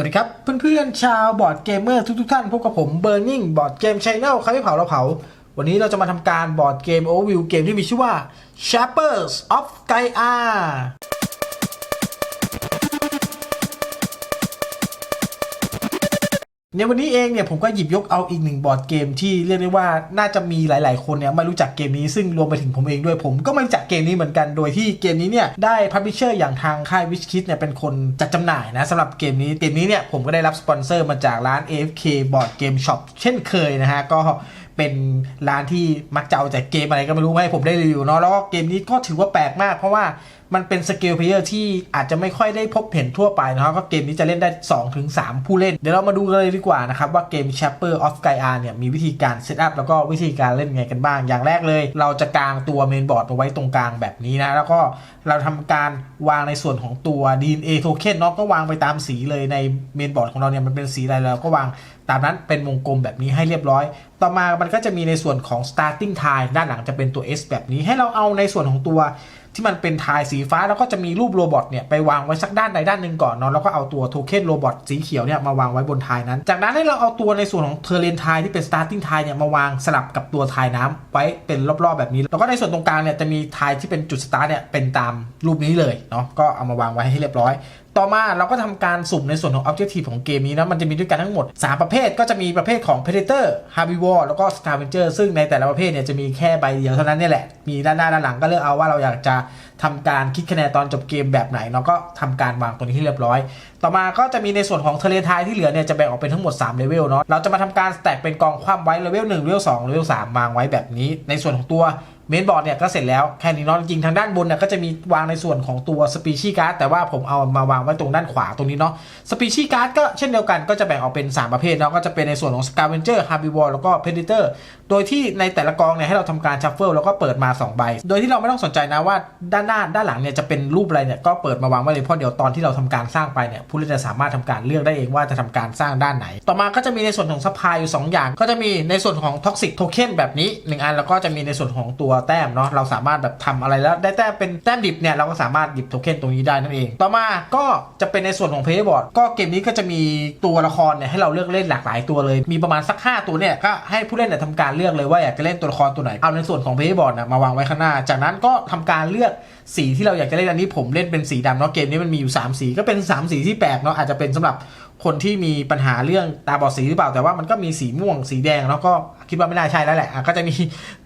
วัสดีครับ เพื่อนๆ ชาวบอร์ดเกมเมอร์ทุกๆท่านพบกับผมเบอร์นิงบอร์ดเกมชาแนลใครไม่เผาเราเผา วันนี้เราจะมาทำการบอร์ดเกมโอเวอร์วิวเกมที่มีชื่อว่า Shapers of Gaia ในวันนี้เองเนี่ยผมก็หยิบยกเอาอีกหนึ่งบอร์ดเกมที่เรียกได้ว่าน่าจะมีหลาย ๆ คนเนี่ยไม่รู้จักเกมนี้ซึ่งรวมไปถึงผมเองด้วยผมก็ไม่รู้จักเกมนี้เหมือนกันโดยที่เกมนี้เนี่ยได้พับ l ิเชอร์อย่างทางค่ายวิชคิดเนี่ยเป็นคนจัดจำหน่ายนะสำหรับเกมนี้เกมนี้เนี่ยผมก็ได้รับสปอนเซอร์มาจากร้าน AFK Board Game Shop เช่นเคยนะฮะก็เป็นร้านที่มักจะเอาแต่เกมอะไรก็ไม่รู้ให้ผมได้รีวิวเนาะแล้วก็เกมนี้ก็ถือว่าแปลกมากเพราะว่า มันเป็นสเกลเพลเยอร์ที่อาจจะไม่ค่อยได้พบเห็นทั่วไปนะครับก็เกมนี้จะเล่นได้ 2-3 ผู้เล่น เดี๋ยวเรามาดูกันเลยดีกว่านะครับว่าเกม Chapter of Gaia เนี่ยมีวิธีการเซตอัพแล้วก็วิธีการเล่นไงกันบ้าง อย่างแรกเลย เราจะกางตัวเมนบอร์ดมาไว้ตรงกลางแบบนี้นะ แล้วก็เราทำการวางในส่วนของตัว DNA token เนาะก็วางไปตามสีเลยในเมนบอร์ดของเราเนี่ยมันเป็นสีอะไรเราก็วางตามนั้นเป็นวงกลมแบบนี้ให้เรียบร้อย ต่อมามันก็จะมีในส่วนของ starting time ด้านหลังจะเป็นตัว S แบบนี้ ให้เราเอาในส่วนของตัว ที่มันเป็นทายสีฟ้าแล้วก็จะมีรูปโรบอทเนี่ยไปวางไว้สักด้านใดด้านหนึ่งก่อนเนาะแล้วก็เอาตัวโทเค็นโรบอทสีเขียวเนี่ยมาวางไว้บนทายนั้น จากนั้นให้เราเอาตัวในส่วนของเทเลนทายที่เป็น starting ทายเนี่ยมาวางสลับกับตัวทายน้ำไว้เป็นรอบๆแบบนี้ แล้วก็ในส่วนตรงกลางเนี่ยจะมีทายที่เป็นจุดสตาร์เนี่ยเป็นตามรูปนี้เลยเนาะก็เอามาวางไว้ให้เรียบร้อยต่อมาเราก็ทำการสุ่มในส่วนของ Objective ของเกมนี้นะ มันจะมีด้วยกันทั้งหมด 3 ประเภทก็จะมีประเภทของ Predator Herbivore แล้วก็ Scavenger ซึ่งในแต่ละประเภทเนี่ยจะมีแค่ใบเดียวเท่านั้นนี่แหละ มีด้านหน้าด้านหลังก็เลือกเอาว่าเราอยากจะทำการคิดคะแนนตอนจบเกมแบบไหนเนาะก็ทำการวางตัวนี้ให้เรียบร้อย ต่อมาก็จะมีในส่วนของเทเลทายที่เหลือเนี่ยจะแบ่งออกเป็นทั้งหมด3เลเวลเนาะ เราจะมาทำการแตกเป็นกองความไว้เลเวล1เลเวล2เลเวล3วางไว้แบบนี้ ในส่วนของตัว เมนบอร์ดเนี่ยก็เสร็จแล้วแค่นี้เนาะจริงทางด้านบนเนี่ยก็จะมีวางในส่วนของตัวสปีชีการ์ดแต่ว่าผมเอามาวางไว้ตรงด้านขวาตรงนี้เนาะสปีชีการ์ดก็เช่นเดียวกันก็จะแบ่งออกเป็น 3 ประเภทเนาะก็จะเป็นในส่วนของ Scavenger Herbivore แล้วก็ Predator โดยที่ในแต่ละกองเนี่ยให้เราทำการชัฟเฟิลแล้วก็เปิดมา 2 ใบ โดยที่เราไม่ต้องสนใจนะว่าด้านหน้าด้านหลังเนี่ยจะเป็นรูปอะไรเนี่ยก็เปิดมาวางไว้เลยเพราะเดี๋ยวตอนที่เราทำการสร้างไปเนี่ยผู้เล่นจะสามารถทำการเลือกได้เองว่าจะทำการสร้างด้านไหน ต่อมาก็จะมีในส่วนของซัพพลายอยู่ 2 อย่าง ก็จะมีในส่วนของท็อกซิกโทเค็นแบบนี้ 1 อันแล้วก็จะมีในส่วนของตัวแต้มเนาะเราสามารถแบบทำอะไรแล้วได้แต้มเป็นแต้มดิบเนี่ยเราก็สามารถหยิบโทเค็นตรงนี้ได้นั่นเอง ต่อมาก็จะเป็นในส่วนของเพย์บอร์ดก็เกมนี้ก็จะมีตัวละครเนี่ยให้เราเลือกเล่นหลากหลายตัวเลย มีประมาณสัก 5 ตัวเนี่ยก็ให้ผู้เล่นเนี่ยทำการเลือกเลยว่าอยากจะเล่นตัวละครตัวไหนเอาในส่วนของเพย์บอร์ดนะมาวางไว้ข้างหน้า จากนั้นก็ทำการเลือกสีที่เราอยากจะเล่นอันนี้ผมเล่นเป็นสีดำเนาะเกมนี้มันมีอยู่ 3 สีก็เป็น 3 สีที่แปลกเนาะอาจจะเป็นสำหรับคนที่มีปัญหาเรื่องตาบอดสีหรือเปล่าแต่ว่ามันก็มีสีม่วงสีแดงแล้วก็ คิดว่าไม่น่าใช่แล้วแหละอะก็จะมี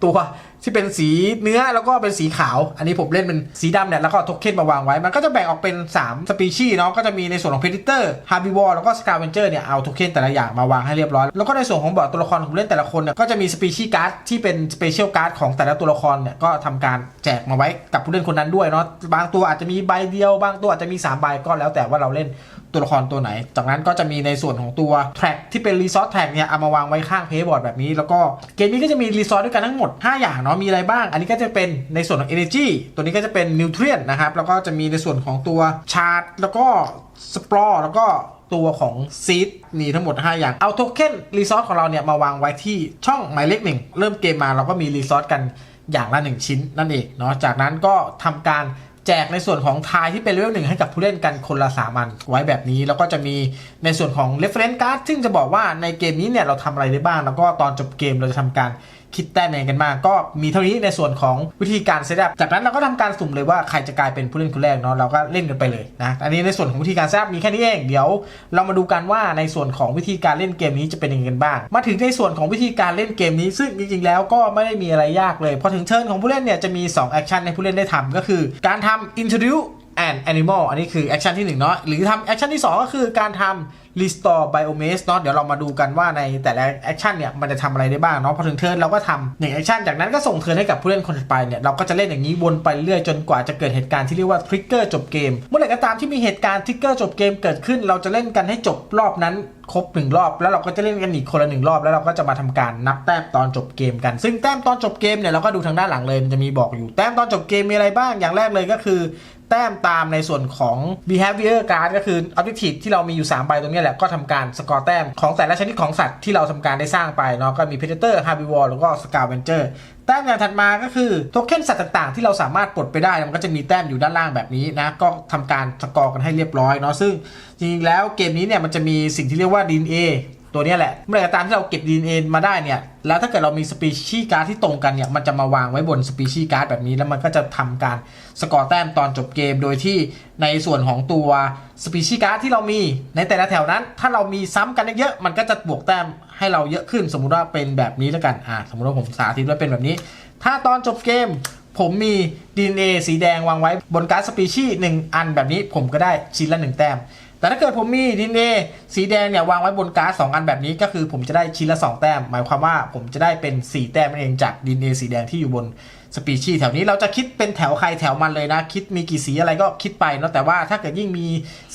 ตัวที่เป็นสีเนื้อแล้วก็เป็นสีขาว อันนี้ผมเล่นเป็นสีดำเนี่ยแล้วก็โทเค็นมาวางไว้ มันก็จะแบ่งออกเป็น 3 สปีชีส์เนาะก็จะมีในส่วนของ Predator Herbivore แล้วก็ Scavenger เนี่ยเอาโทเค็นแต่ละอย่างมาวางให้เรียบร้อย แล้วก็ในส่วนของบอร์ดตัวละครผู้เล่นแต่ละคนเนี่ยก็จะมีสปีชีส์การ์ดที่เป็นสเปเชียลการ์ดของแต่ละตัวละครเนี่ยก็ทำการแจกมาไว้กับผู้เล่นคนนั้นด้วยเนาะบางตัวอาจจะมีใบเดียว บางตัวอาจจะมี3ใบก็แล้วแต่ว่าเราเล่นตัวละครตัวไหน จากนั้นก็จะมีในส่วนของตัวแทร็กที่เป็นรีซอสแทร็กเนี่ยเอามาวางไว้ข้างเพย์บอร์ดแบบนี้แล้วก็เกมนี้ก็จะมีรีซอสด้วยกันทั้งหมด 5 อย่างเนาะมีอะไรบ้าง อันนี้ก็จะเป็นในส่วนของ Energy ตัวนี้ก็จะเป็น Nutrient นนะครับแล้วก็จะมีในส่วนของตัวชาร์ t แล้วก็สปรอแล้วก็ตัวของซีดมีทั้งหมด 5 อย่าง เอาโทเค็นรีซอสของเราเนี่ยมาวางไว้ที่ช่องหมายเลขหนึ่งเริ่มเกมมาเราก็มีรีซอสกันอย่างละ 1 ชิ้นนั่นเองเนาะจากนั้นก็ทำการ แจกในส่วนของทายที่เป็นเลเวลหนึ่งให้กับผู้เล่นกันคนละ3อันไว้แบบนี้ แล้วก็จะมีในส่วนของ reference card ซึ่งจะบอกว่าในเกมนี้เนี่ยเราทำอะไรได้บ้าง แล้วก็ตอนจบเกมเราจะทำการ คิดแต้มยังกันบ้างก็มีเท่านี้ในส่วนของวิธีการเซตอัพจากนั้นเราก็ทำการสุ่มเลยว่าใครจะกลายเป็นผู้เล่นคนแรกเนาะเราก็เล่นกันไปเลยนะอันนี้ในส่วนของวิธีการเซตอัพมีแค่นี้เองเดี๋ยว เรามาดูกันว่าในส่วนของวิธีการเล่นเกมนี้จะเป็นยังไงกันบ้าง มาถึงในส่วนของวิธีการเล่นเกมนี้ ซึ่งจริงๆแล้วก็ไม่ได้มีอะไรยากเลยพอถึงเทิร์นของผู้เล่นเนี่ยจะมี2แอคชั่นให้ผู้เล่นได้ทำก็คือ การทำ introduce and animal อันนี้คือแอคชั่นที่1เนาะหรือทำแอคชั่นที่ 2 ก็คือการทำ restore biomass เนาะเดี๋ยวเรามาดูกันว่าในแต่ละแอคชั่นเนี่ย มันจะทำอะไรได้บ้างเนาะพอถึงเทิร์นเราก็ทำหนึ่งแอคชั่นจากนั้นก็ส่งเทิร์นให้กับผู้เล่นคนถัดไปเนี่ย เราก็จะเล่นอย่างนี้วนไปเรื่อยจนกว่าจะเกิดเหตุการณ์ที่เรียกว่าทริกเกอร์จบเกม เมื่อไหร่ก็ตามที่มีเหตุการณ์ทริกเกอร์จบเกมเกิดขึ้น เราจะเล่นกันให้จบรอบนั้นครบหนึ่งรอบ แล้วเราก็จะเล่นกันอีกคนละหนึ่งรอบแล้วเราก็จะมาทำการนับแต้มตอนจบเกมกัน ซึ่งแต้มตอนจบเกมเนี่ยเราก็ดูทางด้านหลังเลยมันจะมีบอกอยู่แต้มตอนจบเกมมีอะไรบ้างอย่างแรกเลยก็คือ แต้มตามในส่วนของ behavior card ก็คือ objective ที่เรามีอยู่ 3 ใบตรงนี้แหละ ก็ทำการสกอร์แต้มของแต่ละชนิดของสัตว์ที่เราทำการได้สร้างไปเนาะก็มี predator herbivore แล้วก็ scavenger แต้มอย่างถัดมาก็คือโทเค็นสัตว์ต่างๆ ที่เราสามารถปลดไปได้ มันก็จะมีแต้มอยู่ด้านล่างแบบนี้นะ ก็ทำการสกอร์กันให้เรียบร้อยเนาะซึ่งจริงๆแล้วเกมนี้เนี่ยมันจะมีสิ่งที่เรียกว่า DNA ตัวนี้แหละเมื่อไหร่ก็ตามที่เราเก็บ DNA มาได้เนี่ยแล้วถ้าเกิดเรามีสปีชีส์การ์ดที่ตรงกันเนี่ยมันจะมาวางไว้บนสปีชีส์การ์ดแบบนี้ แล้วมันก็จะทำการสกอร์แต้มตอนจบเกม โดยที่ในส่วนของตัวสปีชีส์การ์ดที่เรามีในแต่ละแถวนั้น ถ้าเรามีซ้ำกันเยอะๆมันก็จะบวกแต้มให้เราเยอะขึ้น สมมุติว่าเป็นแบบนี้แล้วกันอ่าสมมุติว่าผมสาธิตว่าเป็นแบบนี้ ถ้าตอนจบเกมผมมี DNA สีแดงวางไว้บนการ์ดสปีชีส์หนึ่งอันแบบนี้ผมก็ได้ชิ้นละหนึ่งแต้ม แต่ถ้าเกิดผมมี DNA สีแดงเนี่ยวางไว้บนการ์ดสองอันแบบนี้ก็คือผมจะได้ชิ้นละ 2 แต้ม หมายความว่าผมจะได้เป็น 4 แต้มนั่นเองจาก DNA สีแดงที่อยู่บนสปีชีแถวนี้เราจะคิดเป็นแถวใครแถวมันเลยนะ คิดมีกี่สีอะไรก็คิดไปเนาะแต่ว่าถ้าเกิดยิ่งมี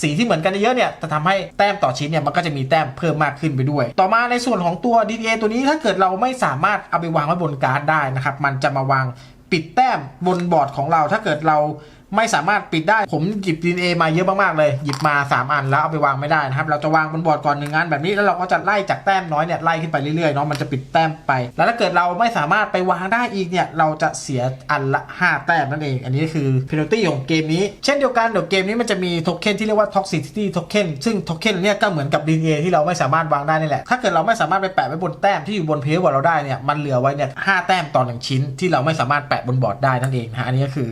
สีที่เหมือนกันเยอะเนี่ยจะทำให้แต้มต่อชิ้นเนี่ยมันก็จะมีแต้มเพิ่มมากขึ้นไปด้วย ต่อมาในส่วนของตัว DNA ตัวนี้ถ้าเกิดเราไม่สามารถเอาไปวางไว้บนการ์ดได้นะครับมันจะมาวางปิดแต้มบนบอร์ดของเราถ้าเกิดเรา ไม่สามารถปิดได้ ผมหยิบ DNA มาเยอะมากๆเลย หยิบมา 3 อันแล้วเอาไปวางไม่ได้นะครับ เราจะวางบนบอร์ดก่อนหนึ่งอันแบบนี้ แล้วเราก็จะไล่จากแต้มน้อยเนี่ยไล่ขึ้นไปเรื่อยๆเนาะ มันจะปิดแต้มไป แล้วถ้าเกิดเราไม่สามารถไปวางได้อีกเนี่ย เราจะเสียอันละ 5 แต้มนั่นเอง อันนี้คือ penalty ของเกมนี้ เช่นเดียวกันเดี๋ยวเกมนี้มันจะมีโทเค็นที่เรียกว่า toxicity token ซึ่งโทเค็นเนี่ยก็เหมือนกับ DNA ที่เราไม่สามารถวางได้นี่แหละ ถ้าเกิดเราไม่สามารถไปแปะไว้บนแต้มที่อยู่บนเพจบอร์ดเราได้เนี่ย มันเหลือไว้เนี่ยห้าแต้มต่อหนึ่งชิ้นที่เราไม่สามารถแปะบนบอร์ดได้นั่นเองนะฮะอันนี้ก็คือ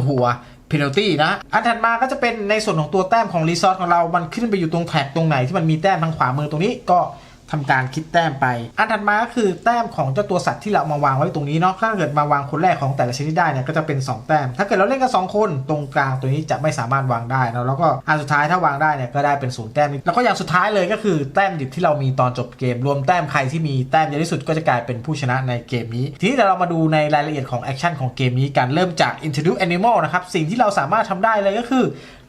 ตัว พนัลตี้นะ อันถัดมาก็จะเป็นในส่วนของตัวแต้มของรีซอสของเรา มันขึ้นไปอยู่ตรงแท็กตรงไหนที่มันมีแต้มทางขวามือตรงนี้ก็ ทำการคิดแต้มไป อันถัดมาก็คือแต้มของเจ้าตัวสัตว์ที่เรามาวางไว้ตรงนี้เนาะ ถ้าเกิดมาวางคนแรกของแต่ละชนิดได้เนี่ยก็จะเป็น 2 แต้ม ถ้าเกิดเราเล่นกัน2คนตรงกลางตัวนี้จะไม่สามารถวางได้นะแล้วก็อันสุดท้ายถ้าวางได้เนี่ยก็ได้เป็นศูนย์แต้ม แล้วก็อย่างสุดท้ายเลยก็คือแต้มดิบที่เรามีตอนจบเกม รวมแต้มใครที่มีแต้มเยอะที่สุดก็จะกลายเป็นผู้ชนะในเกมนี้ ทีนี้เดี๋ยวเรามาดูในรายละเอียดของแอคชั่นของเกมนี้กัน เริ่มจาก introduce animal นะครับ สิ่งที่เราสามารถทำได้เลยก็คือ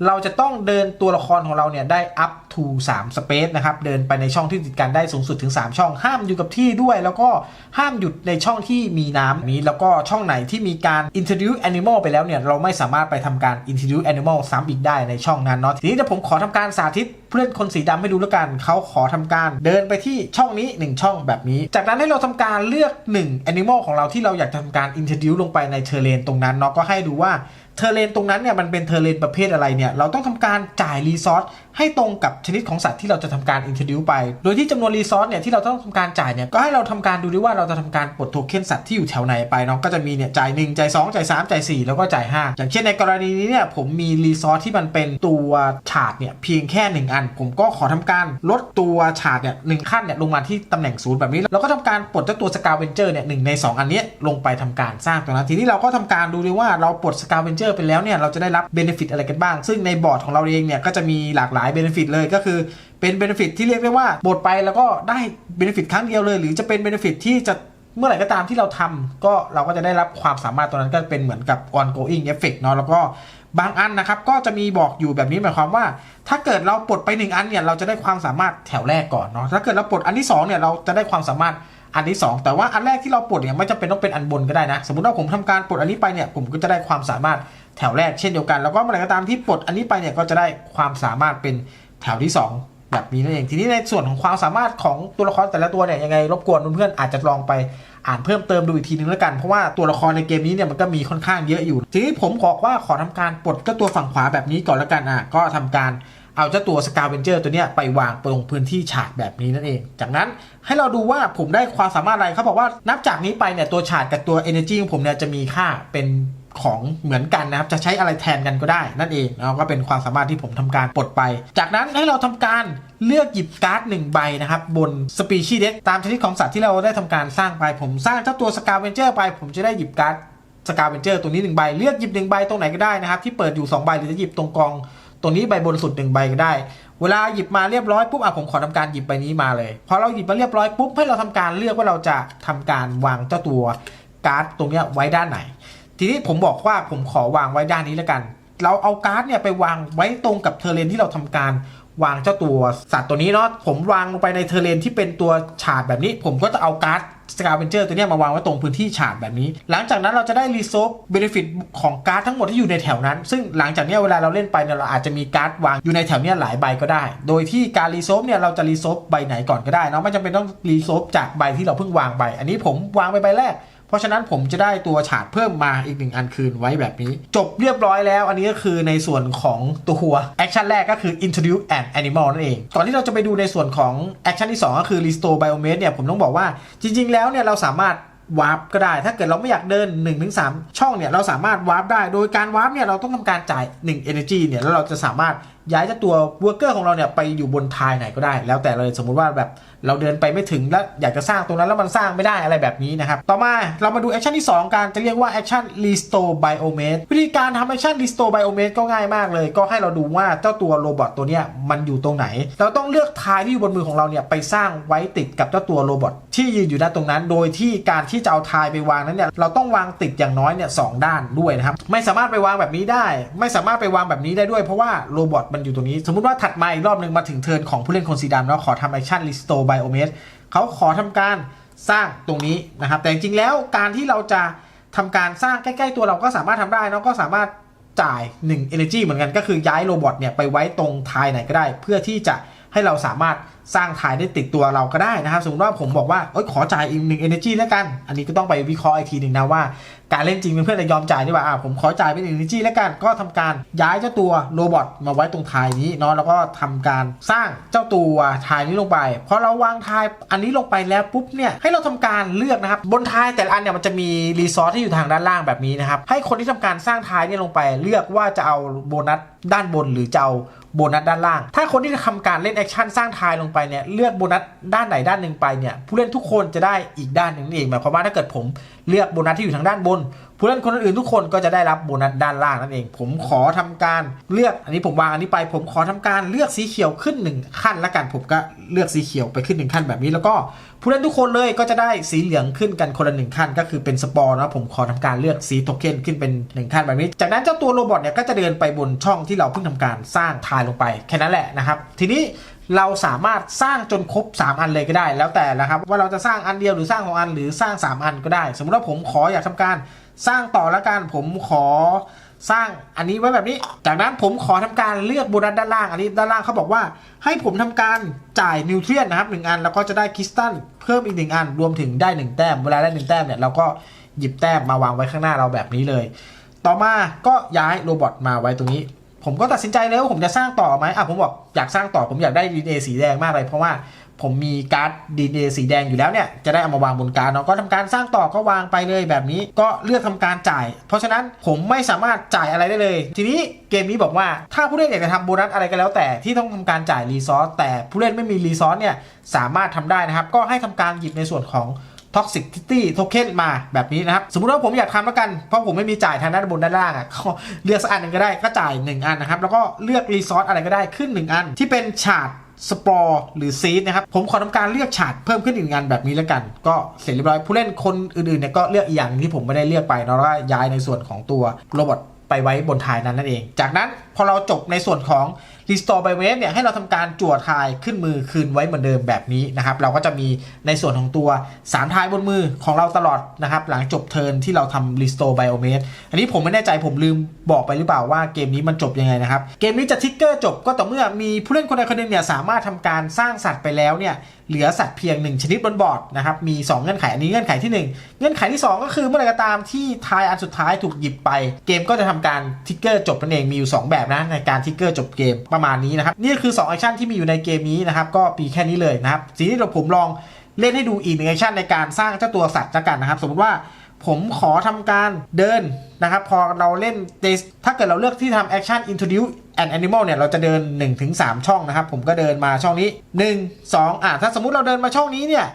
เราจะต้องเดินตัวละครของเราเนี่ยได้ up to 3 space นะครับ เดินไปในช่องที่ติดกันได้สูงสุดถึง 3 ช่อง ห้ามอยู่กับที่ด้วย แล้วก็ห้ามหยุดในช่องที่มีน้ำนี้แล้วก็ช่องไหนที่มีการ introduce animal ไปแล้วเนี่ยเราไม่สามารถไปทำการ introduce animal ซ้ำอีกได้ในช่องนั้นเนาะทีนี้เดี๋ยวผมขอทำการสาธิต เพื่อนคนสีดำให้ดูแล้วกัน เขาขอทำการเดินไปที่ช่องนี้ 1 ช่องแบบนี้ จากนั้นให้เราทำการเลือก1 animal ของเราที่เราอยากจะทำการ introduce ลงไปในเทอร์เลนตรงนั้นเนาะก็ให้ดูว่าเทอร์เลนตรงนั้นเนี่ยมันเป็นเทอร์เลนประเภทอะไรเนี่ยเราต้องทำการจ่ายรีซอสให้ตรงกับชนิดของสัตว์ที่เราจะทำการอิน r o ดิวไป โดยที่จำนวนรีซอสเนี่ยที่เราต้องทำการจ่ายเนี่ยก็ให้เราทำการดูด้วยว่าเราจะทำการปลดโทเค็นสัตว์ที่อยู่แถวไหนไปเนาะก็จะมีเนี่ยจ่าย1จ่าย2จ่าย3จ่าย4แล้วก็จ่าย5อย่างเช่นในกรณีนี้เนี่ยผมมีรีซอสที่มันเป็นตัวฉาดเนี่ยเพียงแค่1อันผมก็ขอทำการลดตัวฉาดเนี่ยหนึ่งขั้นเนี่ยลงมาที่ตำแหน่งศูนย์แบบนี้ แล้วก็ทำการปลดเจ้าตัวสกาเวนเจอร์เนี่ยหนึ่งใน 2 อันเนี้ยลงไปทำการสร้างตรงนั้นทีนี้เราก็ทำการดูด้วยว่าเราปลดสกาเวนเจอร์ไปแล้วเนี่ยเราจะได้รับเบนฟิตอะไรกันบ้าง ซึ่งในบอร์ดของเราเองเนี่ยก็จะมีหลากหลายเบนฟิตเลยก็คือเป็นเบนฟิตที่เรียกได้ว่าบดไปแล้วก็ได้เบนฟิตครั้งเดียวเลย หรือจะเป็นเบนฟิตที่จะเมื่อไหร่ก็ตามที่เราทำก็เราก็จะได้รับความสามารถตัวนั้นก็เป็นเหมือนกับ ongoing effect เนาะแล้วก็ บางอันนะครับก็จะมีบอกอยู่แบบนี้หมายความว่า ถ้าเกิดเราปลดไปหนึ่งอันเนี่ยเราจะได้ความสามารถแถวแรกก่อนเนาะถ้าเกิดเราปลดอันที่สองเนี่ยเราจะได้ความสามารถอันที่ 2 แต่ว่าอันแรกที่เราปลดเนี่ยไม่จำเป็นต้องเป็นอันบนก็ได้นะ สมมติว่าผมทำการปลดอันนี้ไปเนี่ยผมก็จะได้ความสามารถแถวแรกเช่นเดียวกัน แล้วก็เมื่อไหร่ก็ตามที่ปลดอันนี้ไปเนี่ยก็จะได้ความสามารถเป็นแถวที่ 2 แบบนี้นั่นเองทีนี้ในส่วนของความสามารถของตัวละครแต่ละตัวเนี่ยยังไงรบกวนเพื่อนๆอาจจะลองไปอ่านเพิ่มเติมดูอีกทีนึงแล้วกัน เพราะว่าตัวละครในเกมนี้เนี่ยมันก็มีค่อนข้างเยอะอยู่ ทีนี้ผมบอกว่าขอทำการปลดเจ้าตัวฝั่งขวาแบบนี้ก่อนแล้วกันอะก็ทำการเอาเจ้าตัวสกาเวนเจอร์ตัวเนี้ยไปวางตรงพื้นที่ฉากแบบนี้นั่นเอง จากนั้นให้เราดูว่าผมได้ความสามารถอะไรเขาบอกว่านับจากนี้ไปเนี่ยตัวฉากกับตัว Energy ของผมเนี่ยจะมีค่าเป็น ของเหมือนกันนะครับ จะใช้อะไรแทนกันก็ได้นั่นเองแล้วก็เป็นความสามารถที่ผมทำการปลดไป จากนั้นให้เราทำการเลือกหยิบการ์ดหนึ่งใบนะครับ บนสปีชีส์เด็กตามชนิดของสัตว์ที่เราได้ทำการสร้างไป ผมสร้างเจ้าตัวสกาเวนเจอร์ไป ผมจะได้หยิบการ์ดสกาเวนเจอร์ตัวนี้หนึ่งใบเลือกหยิบหนึ่งใบตรงไหนก็ได้นะครับที่เปิดอยู่สองใบหรือจะหยิบตรงกองตรงนี้ใบบนสุดหนึ่งใบก็ได้ เวลาหยิบมาเรียบร้อยปุ๊บอะผมขอทำการหยิบใบนี้มาเลยพอเราหยิบมาเรียบร้อยปุ๊บให้เราทำการเลือกว่าเราจะทำการวางเจ้าตัวการ์ดตรงนี้ไว้ด้านไหน ทีนี้ผมบอกว่าผมขอวางไว้ด้านนี้แล้วกัน เราเอาการ์ดเนี่ยไปวางไว้ตรงกับเทอร์เลนที่เราทำการวางเจ้าตัวสัตว์ตัวนี้เนาะผมวางลงไปในเทเรนที่เป็นตัวฉาดแบบนี้ ผมก็จะเอาการ์ดสกาเ v นเจอร์ตัวนี้มาวางไว้ตรงพื้นที่ฉาดแบบนี้ หลังจากนั้นเราจะได้รีโซฟเบนฟิตของการ์ดทั้งหมดที่อยู่ในแถวนั้น ซึ่งหลังจากนี้เวลาเราเล่นไปเนี่ยเราอาจจะมีการ์ดวางอยู่ในแถวเนี้ยหลายใบก็ได้ โดยที่การรีโซฟเนี่ยเราจะรีโซฟใบไหนก่อนก็ได้เนาะไม่จำเป็นต้องรีโซฟจากใบที่เราเพิ่งวางไป อันนี้ผมวางไปใบแรก เพราะฉะนั้นผมจะได้ตัวฉาดเพิ่มมาอีกหนึ่งอันคืนไว้แบบนี้ จบเรียบร้อยแล้วอันนี้ก็คือในส่วนของตัวแอคชั่นแรกก็คือ introduce an animal นั่นเอง ก่อนที่เราจะไปดูในส่วนของแอคชั่นที่ 2 ก็คือ restore biomate เนี่ยผมต้องบอกว่าจริง ๆ แล้วเนี่ยเราสามารถวาร์ปก็ได้ ถ้าเกิดเราไม่อยากเดิน 1-3 ช่องเนี่ยเราสามารถวาร์ปได้ โดยการวาร์ปเนี่ยเราต้องทำการจ่าย 1 energy เนี่ยแล้วเราจะสามารถย้ายเจ้าตัว worker ของเราเนี่ยไปอยู่บนทายไหนก็ได้ แล้วแต่เลยสมมุติว่าแบบเราเดินไปไม่ถึงแล้วอยากจะสร้างตรงนั้นแล้วมันสร้างไม่ได้อะไรแบบนี้นะครับ ต่อมาเรามาดูแอคชั่นที่ 2 การจะเรียกว่าแอคชั่น restore biomate วิธีการทำแอคชั่น restore biomate ก็ง่ายมากเลย ก็ให้เราดูว่าเจ้าตัวโรบอทตัวเนี้ยมันอยู่ตรงไหน เราต้องเลือกทายที่อยู่บนมือของเราเนี่ยไปสร้างไว้ติดกับเจ้าตัวโรบอทที่ยืนอยู่ด้านตรงนั้น โดยที่การที่จะเอาทายไปวางนั้นเนี่ยเราต้องวางติดอย่างน้อยเนี่ยสองด้านด้วยนะครับไม่สามารถไปวางแบบนี้ได้ ไม่สามารถไปวางแบบนี้ได้ด้วยเพราะว่าโรบอทมันอยู่ตรงนี้ สมมุติว่าถัดมาอีกรอบหนึ่งมาถึงเทิร์นของผู้เล่นคนสีดำแล้วขอทำแอคชั่นรีสโตไบโอเมสเขาขอทำการสร้างตรงนี้นะครับ แต่จริงๆแล้วการที่เราจะทำการสร้างใกล้ๆตัวเราก็สามารถทำได้เนะก็สามารถจ่าย 1 energy เหมือนกันก็คือย้ายโรบอทเนี่ยไปไว้ตรงทายไหนก็ได้ เพื่อที่จะให้เราสามารถ สร้างทายได้ติดตัวเราก็ได้นะครับ สมมติว่าผมบอกว่าเอ้ยขอจ่ายอีกหนึ่ง energy แล้วกัน อันนี้ก็ต้องไปวิเคราะห์อีกทีหนึ่งนะว่า การเล่นจริงเพื่อนๆจะยอมจ่ายดีกว่าอะผมขอจ่ายเป็น energy แล้วกันก็ทำการย้ายเจ้าตัวโรบอทมาไว้ตรงทายนี้เนาะแล้วก็ทำการสร้างเจ้าตัวทายนี้ลงไปพอเราวางทายอันนี้ลงไปแล้วปุ๊บเนี่ยให้เราทำการเลือกนะครับบนทายแต่ละอันเนี่ยมันจะมีรีซอสที่อยู่ทางด้านล่างแบบนี้นะครับให้คนที่ทำการสร้างทายเนี่ยลงไป เลือกว่าจะเอาโบนัสด้านบนหรือจะเอาโบนัสด้านล่าง ถ้าคนที่ทำการเล่นแอคชั่นสร้างทายลงไปเนี่ยเลือกโบนัสด้านไหนด้านหนึ่งไปเนี่ยผู้เล่นทุกคนจะได้อีกด้านหนึ่งนั่นเองหมายความว่าถ้าเกิดผมเลือกโบนัสที่อยู่ทางด้านบน ผู้เล่นคนอื่นทุกคนก็จะได้รับโบนัสด้านล่างนั่นเอง ผมขอทำการเลือกอันนี้ผมวางอันนี้ไป ผมขอทำการเลือกสีเขียวขึ้นหนึ่งขั้นละกันผมก็เลือกสีเขียวไปขึ้นหนึ่งขั้นแบบนี้แล้วก็ผู้เล่นทุกคนเลยก็จะได้สีเหลืองขึ้นกันคนละหนึ่งขั้น ก็คือเป็นสปอร์นะผมขอทำการเลือกสีโทเค็นขึ้นเป็นหนึ่งขั้นแบบนี้ จากนั้นเจ้าตัวโรบอทเนี่ยก็จะเดินไปบนช่องที่เราเพิ่งทำการสร้างทายลงไปแค่นั้นแหละนะครับทีนี้ เราสามารถสร้างจนครบ 3 อันเลยก็ได้ แล้วแต่ละครับว่าเราจะสร้างอันเดียวหรือสร้างสองอันหรือสร้าง 3 อันก็ได้ สมมติว่าผมขออยากทำการสร้างต่อละกันผมขอสร้างอันนี้ไว้แบบนี้ จากนั้นผมขอทำการเลือกโบนัสด้านล่าง อันนี้ด้านล่างเขาบอกว่า ให้ผมทำการจ่ายนิวเทรียนนะครับหนึ่งอัน แล้วก็จะได้คริสตัลเพิ่มอีกหนึ่งอัน รวมถึงได้หนึ่งแต้ม เวลาได้หนึ่งแต้มเนี่ยเราก็หยิบแต้มมาวางไว้ข้างหน้าเราแบบนี้เลย ต่อมาก็ย้ายโรบอทมาไว้ตรงนี้ ผมก็ตัดสินใจเลยว่าผมจะสร้างต่อไหมอะผมบอกอยากสร้างต่อผมอยากได้ DNA สีแดงมากเลย เพราะว่าผมมีการ์ด DNA สีแดงอยู่แล้วเนี่ยจะได้เอามาวางบนการ์ดเนาะก็ทำการสร้างต่อก็วางไปเลยแบบนี้ก็เลือกทำการจ่าย เพราะฉะนั้นผมไม่สามารถจ่ายอะไรได้เลย ทีนี้เกมนี้บอกว่าถ้าผู้เล่นอยากจะทำโบนัสอะไรก็แล้วแต่ที่ต้องทำการจ่ายรีซอสแต่ผู้เล่นไม่มีรีซอสเนี่ยสามารถทำได้นะครับ ก็ให้ทำการหยิบในส่วนของ Toxicity Token มาแบบนี้นะครับ สมมติว่าผมอยากทำแล้วกัน เพราะผมไม่มีจ่ายทางด้านบนด้านล่างอะก็เลือกสักอันหนึ่งก็ได้ก็จ่าย 1 อันนะครับ แล้วก็เลือกรีซอสอะไรก็ได้ขึ้น 1 อัน ที่เป็นฉาดสปอร์หรือซีดนะครับ ผมขอทำการเลือกฉาดเพิ่มขึ้นอีกงานแบบนี้แล้วกัน ก็เสร็จเรียบร้อยผู้เล่นคนอื่นๆเนี่ยก็เลือกอย่างที่ผมไม่ได้เลือกไปเนาะแล้วก็ย้ายในส่วนของตัวโรบอทไปไว้บนทายนั้นนั่นเอง จากนั้นพอเราจบในส่วนของ Restore by w a v e เนี่ยให้เราทำการจั่วทายขึ้นมือคืนไว้เหมือนเดิมแบบนี้นะครับ เราก็จะมีในส่วนของตัวสามทายบนมือของเราตลอดนะครับ หลังจบเทิร์นที่เราทำ Restore by o m a t e อันนี้ผมไม่แน่ใจผมลืมบอกไปหรือเปล่าว่าเกมนี้มันจบยังไงนะครับ เกมนี้จะทิกเกอร์จบก็ต่อเมื่อมีผู้เล่นคนใดคนหนึ่งเนี่ยสามารถทำการสร้างสัตว์ไปแล้วเนี่ย เหลือสัตว์เพียง 1 ชนิดบนบอร์ดนะครับมี 2 เงื่อนไขอันนี้เงื่อนไขที่ 1 เงื่อนไขที่ 2 ก็คือเมื่อไหร่ก็ตามที่ทายอันสุดท้ายถูกหยิบไป เกมก็จะทำการทิกเกอร์จบนั่นเองมีอยู่ 2 แบบนะในการทิกเกอร์จบเกมประมาณนี้นะครับนี่คือ2แอคชั่นที่มีอยู่ในเกมนี้นะครับก็ปีแค่นี้เลยนะครับทีนี้เราผมลองเล่นให้ดูอีกหนึ่งแอคชั่นในการสร้างเจ้าตัวสัตว์ละกันนะครับ สมมติว่า ผมขอทำการเดินนะครับ พอเราเล่นถ้าเกิดเราเลือกที่ทำแอคชั่น introduce an animal เนี่ย เราจะเดิน 1-3 ช่องนะครับ ผมก็เดินมาช่องนี้ 1 2อะถ้าสมมุติเราเดินมาช่องนี้เนี่ย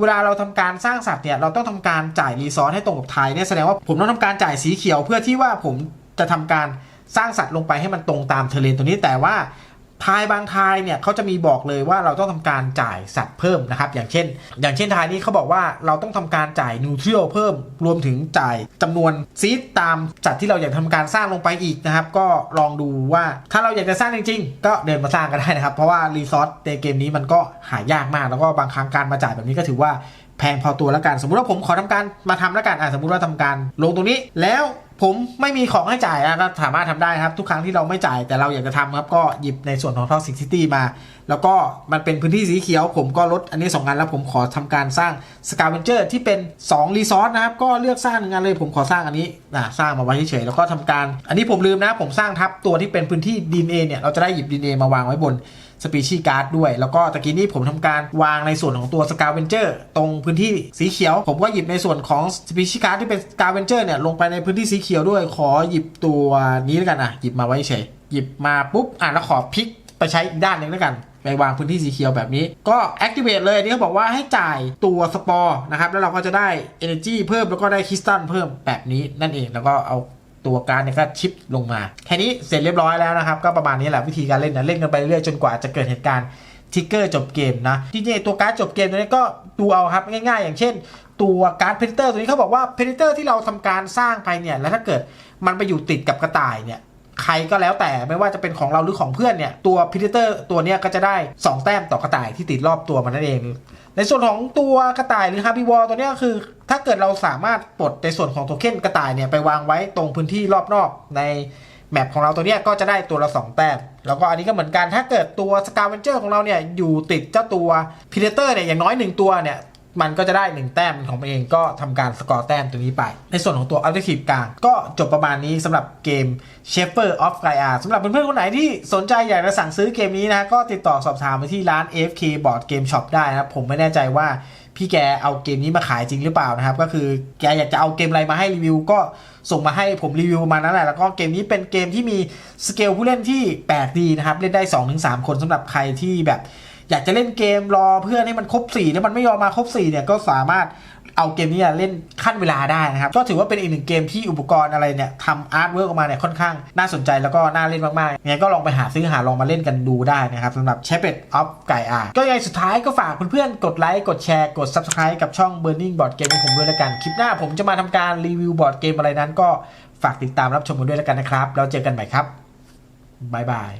เวลาเราทำการสร้างสัตว์เนี่ยเราต้องทำการจ่ายรีซอสให้ตรงกับไทยเนี่ยแสดงว่าผมต้องทำการจ่ายสีเขียวเพื่อที่ว่าผมจะทำการสร้างสัตว์ลงไปให้มันตรงตามเทเลนตัวนี้แต่ว่า ทายบางทายเนี่ยเขาจะมีบอกเลยว่าเราต้องทำการจ่ายสัตว์เพิ่มนะครับ อย่างเช่น อย่างเช่นทายนี้เขาบอกว่าเราต้องทำการจ่ายนูเทริโอเพิ่ม รวมถึงจ่ายจำนวนซีดตามสัตว์ที่เราอยากทำการสร้างลงไปอีกนะครับ ก็ลองดูว่าถ้าเราอยากจะสร้างจริง ๆ ก็เดินมาสร้างก็ได้นะครับ เพราะว่ารีซอสในเกมนี้มันก็หายากมาก แล้วก็บางครั้งการมาจ่ายแบบนี้ก็ถือว่าแพงพอตัวแล้วกัน สมมุติว่าผมขอทำการมาทำแล้วกันอะสมมุติว่าทำการลงตรงนี้แล้วผมไม่มีของให้จ่ายอะก็สามารถทำได้ครับ ทุกครั้งที่เราไม่จ่ายแต่เราอยากจะทำครับ ก็หยิบในส่วนของ Toxic City มา แล้วก็มันเป็นพื้นที่สีเขียว ผมก็ลดอันนี้ 2 งานแล้วผมขอทำการสร้าง Scavenger ที่เป็น2 Resource นะครับ ก็เลือกสร้างหนึ่งงานเลยผมขอสร้างอันนี้นะสร้างมาไว้เฉยๆแล้วก็ทำการ อันนี้ผมลืมนะ ผมสร้างทับตัวที่เป็นพื้นที่ DNA เนี่ยเราจะได้หยิบ DNA มาวางไว้บน สปีชีการ์ดด้วย แล้วก็ตะกี้นี้ผมทำการวางในส่วนของตัวสกาเวนเจอร์ตรงพื้นที่สีเขียว ผมก็หยิบในส่วนของสปีชีการ์ดที่เป็นสกาเวนเจอร์เนี่ยลงไปในพื้นที่สีเขียวด้วย ขอหยิบตัวนี้แล้วกันอะหยิบมาไว้เฉยหยิบมาปุ๊บอะแล้วขอพลิกไปใช้อีกด้านหนึ่งแล้วกันไปวางพื้นที่สีเขียวแบบนี้ ก็ activate เลยนี่เขาบอกว่าให้จ่ายตัวสปอร์นะครับ แล้วเราก็จะได้ energy เพิ่มแล้วก็ได้คริสตัลเพิ่มแบบนี้นั่นเองแล้วก็เอา ตัวการเนี่ยก็ชิปลงมา แค่นี้เสร็จเรียบร้อยแล้วนะครับ ก็ประมาณนี้แหละวิธีการเล่นนะเล่นกันไปเรื่อยจนกว่าจะเกิดเหตุการณ์ทิกเกอร์จบเกมนะจริงๆตัวการ์ดจบเกมตัวนี้ก็ดูเอาครับง่าย ๆ อย่างเช่น ตัวการ์ดเพนเตอร์ตัวนี้เขาบอกว่าเพนเตอร์ที่เราทำการสร้างไปเนี่ยแล้วถ้าเกิดมันไปอยู่ติดกับกระต่ายเนี่ยใครก็แล้วแต่ไม่ว่าจะเป็นของเราหรือของเพื่อนเนี่ยตัวพิเตอร์ตัวเนี้ยก็จะได้ 2 แต้มต่อกระต่ายที่ติดรอบตัวมันนั่นเอง ในส่วนของตัวกระต่ายหรือฮาร์บิวอลตัวเนี้ยก็คือ ถ้าเกิดเราสามารถปลดในส่วนของโทเค็นกระต่ายเนี่ยไปวางไว้ตรงพื้นที่รอบนอกในแมปของเราตัวเนี้ยก็จะได้ตัวละ 2 แต้ม แล้วก็อันนี้ก็เหมือนกันถ้าเกิดตัวสกาเวนเจอร์ของเราเนี่ยอยู่ติดเจ้าตัวพิเดเตอร์เนี่ยอย่างน้อย 1 ตัวเนี่ยมันก็จะได้ 1 แต้มของมันเองก็ทำการสกอร์แต้มตัวนี้ไป ในส่วนของตัว a l t e r n a t i v e กลางก็จบประมาณนี้สำหรับเกม Shaper of Gaia สำหรับเพื่อนๆคนไหนที่สนใจอยากจะสั่งซื้อเกมนี้นะก็ติดต่อสอบถามไปที่ร้าน AFK Board Game Shop ได้นะครับผมไม่แน่ใจว่า พี่แกเอาเกมนี้มาขายจริงหรือเปล่านะครับ ก็คือแกอยากจะเอาเกมอะไรมาให้รีวิว ก็ส่งมาให้ผมรีวิวประมาณนั้นแหละแล้วก็เกมนี้เป็นเกมที่มีสเกลผู้เล่นที่แปลกดีนะครับ เล่นได้ 2-3 คนสำหรับใครที่แบบ อยากจะเล่นเกมรอเพื่อนให้มันครบ4แล้วมันไม่ยอมมาครบ4เนี่ยก็สามารถ เอาเกมนี้เล่นขั้นเวลาได้นะครับ ก็ถือว่าเป็นอีกหนึ่งเกมที่อุปกรณ์อะไรเนี่ยทำอาร์ตเวิร์กออกมาเนี่ยค่อนข้างน่าสนใจแล้วก็น่าเล่นมากๆงั้นก็ลองไปหาซื้อหาลองมาเล่นกันดูได้นะครับสำหรับ c h a p e t of ไก่อาก็ยังไงสุดท้ายก็ฝากเพื่อนๆกดไลค์กดแชร์กด Subscribe กับช่อง Burning Board Game ของผมด้วยแล้วกัน คลิปหน้าผมจะมาทำการรีวิวบอร์ดเกมอะไรนั้น ก็ฝากติดตามรับชมกันด้วยแล้วกันนะครับแล้วเจอกันใหม่ครับบายบาย